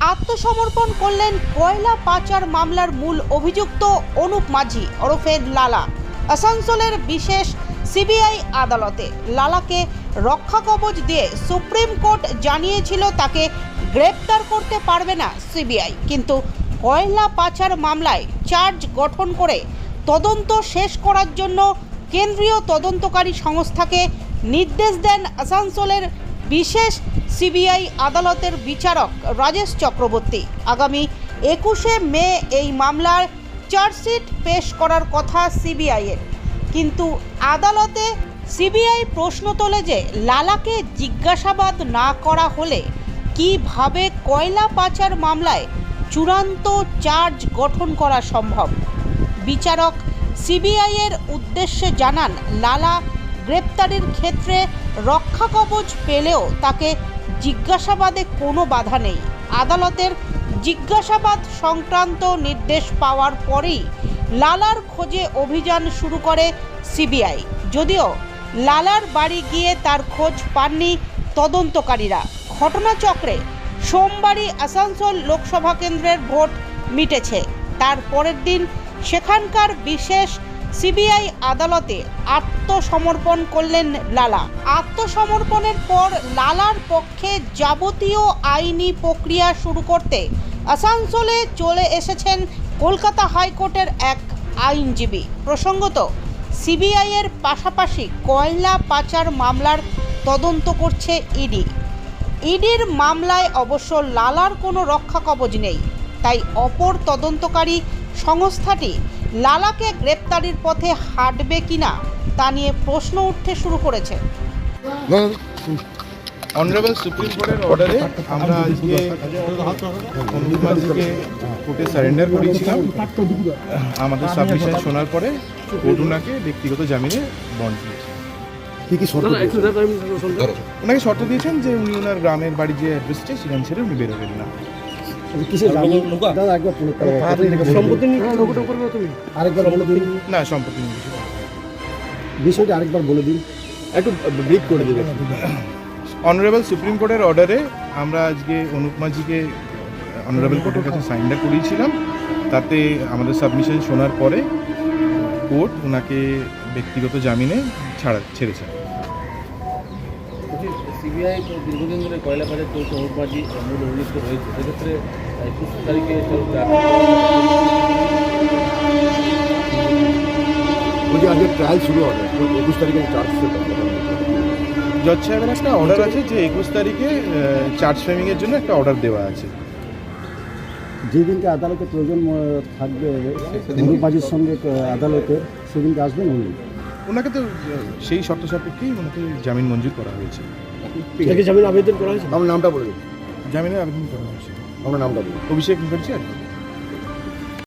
আত্মসমর্পণ করলেন কয়লা পাচার মামলার মূল অভিযুক্ত অনুপ মাঝি, ওরফে লালা। আসানসোলের বিশেষ সিবিআই আদালতে লালাকে রক্ষা কবচ দিয়ে সুপ্রিম কোর্ট জানিয়েছিল তাকে গ্রেপ্তার করতে পারবে না সিবিআই। কিন্তু কয়লা পাচার মামলায় চার্জ গঠন করে তদন্ত শেষ করার জন্য কেন্দ্রীয় তদন্তকারী সংস্থাকে নির্দেশ দেন আসানসোলের বিশেষ সিবিআই আদালতের বিচারক রাজেশ চক্রবর্তী। আগামী একুশে মে এই মামলার চার্জশিট পেশ করার কথা সিবিআইয়ের। কিন্তু আদালতে সিবিআই প্রশ্ন তোলে যে লালাকে জিজ্ঞাসাবাদ না করা হলে কীভাবে কয়লা পাচার মামলায় চূড়ান্ত চার্জ গঠন করা সম্ভব? বিচারক সিবিআইয়ের উদ্দেশ্যে জানান, লালা গ্রেপ্তারের ক্ষেত্রে রক্ষা কবচ পেলেও তাকে জিজ্ঞাসাবাদে কোনো বাধা নেই। আদালতের জিজ্ঞাসাবাদ সংক্রান্ত নির্দেশ পাওয়ার পরেই লালার খোঁজে অভিযান শুরু করে সিবিআই। যদিও লালার বাড়ি গিয়ে তার খোঁজ পাননি তদন্তকারীরা। ঘটনাচক্রে সোমবারই আসানসোল লোকসভা কেন্দ্রের ভোট মিটেছে। তার পরের দিন সেখানকার বিশেষ সিবিআই আদালতে আত্মসমর্পণ করলেন লালা। আত্মসমর্পণের পর লালার পক্ষে যাবতীয় আইনি প্রক্রিয়া শুরু করতে আসানসোলে চলে এসেছেন কলকাতা হাইকোর্টের এক আইনজীবী। প্রসঙ্গত সিবিআইয়ের পাশাপাশি কয়লা পাচার মামলার তদন্ত করছে ইডি। ইডির মামলায় অবশ্য লালার কোনো রক্ষা কবচ নেই, তাই অপর তদন্তকারী সংস্থাটি লালাকে গ্রেপ্তারির পথে হাঁটবে কিনা তা নিয়ে প্রশ্ন উঠতে শুরু করেছে। অনারেবল সুপ্রিম কোর্টের অর্ডারে আমরা আজকে মাঝিকে কোর্টে সারেন্ডার করিয়েছিলাম আমাদের সাবমিশন শোনার পরে কোর্ট ওনাকে ব্যক্তিগত জামিনে বন্ড দিয়েছে। কি কি শর্ত ওনাকে শর্ত দিয়েছেন যে উনি ওনার গ্রামের বাড়ি যে অ্যাড্রেসটা সেখান ছেড়ে উনি বেরোবেন না। না সম্পত্তি। বিষয়টা আরেকবার বলে দিন। একটু ব্রিফ করে দেবেন অনারেবল সুপ্রিম কোর্টের অর্ডারে আমরা আজকে অনুপ মাঝিকে অনারেবল কোর্টের কাছে সাইনটা করিয়েছিলাম। তাতে আমাদের সাবমিশন শোনার পরে কোর্ট ওনাকে ব্যক্তিগত জামিনে ছাড়া ছেড়েছেন সিবিআই দীর্ঘদিন ধরে কয়লা বাজার চলছে অনুপাজি মূল অভিযুক্ত রয়েছে। সেক্ষেত্রে একুশ তারিখে বলছি আজকে ট্রায়াল শুরু হবে। একুশ তারিখে চার্জ জজ সাহেবের একটা অর্ডার আছে যে একুশ তারিখে চার্জ ফ্রেমিংয়ের জন্য একটা অর্ডার দেওয়া আছে। যেদিনকে আদালতে প্রয়োজন থাকবে অনুপাজির সঙ্গে আদালতে সেদিনকে আসবেন উনি। ওনাকে তো সেই শর্ত সাপেক্ষেই ওনাকে জামিন মঞ্জুর করা হয়েছে। জামিন আবেদন করা হয়েছে? আমার নামটা বলে দিন। জামিনের আবেদন করা হয়েছে। আমার নামটা বলুন অভিষেক মুখার্জি আর কি।